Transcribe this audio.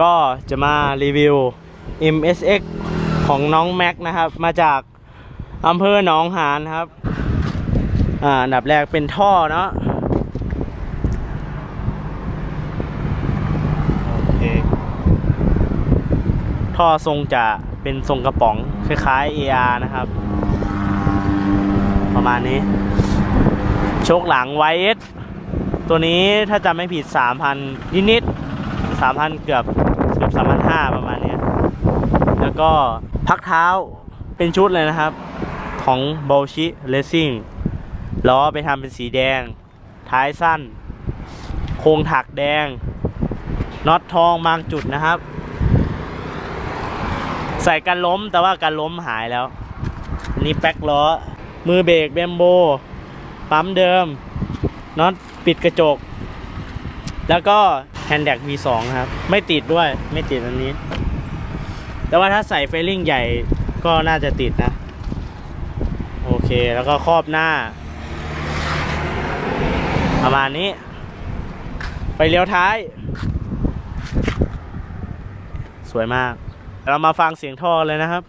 ก็จะมารีวิว MSX ของน้องแม็กนะครับ มาจากอำเภอหนองหานครับ อ่าอันดับแรกเป็นท่อเนาะโอเคท่อทรงจะเป็นทรงกระป๋อง คล้ายๆ AR นะครับ ประมาณนี้ โชคหลัง YS ตัวนี้ถ้าจำไม่ผิด 3,000 นิดๆ 3,000เกือบเกือบ3,500ประมาณนี้แล้วก็พักเท้าเป็นชุดเลยนะครับของ b o l s h i Racing ล้อไปทำเป็นสีแดง ท้ายสั้น โครงถักแดงน็อตทองบางจุดนะครับ ใส่กันล้มแต่ว่ากันล้มหายแล้วนนี้แป๊กล้อ มือเบรกเบมโบ ปั๊มเดิมน็อตปิดกระจก แล้วก็ แฮนด์แดก V2 ครับ ไม่ติดด้วยไม่ติดอันนี้ แต่ว่าถ้าใส่เฟลลิ่งใหญ่ก็น่าจะติดนะ โอเคแล้วก็ครอบหน้า ประมาณนี้ ไปเลี้ยวท้าย สวยมาก เรามาฟังเสียงท่อเลยนะครับ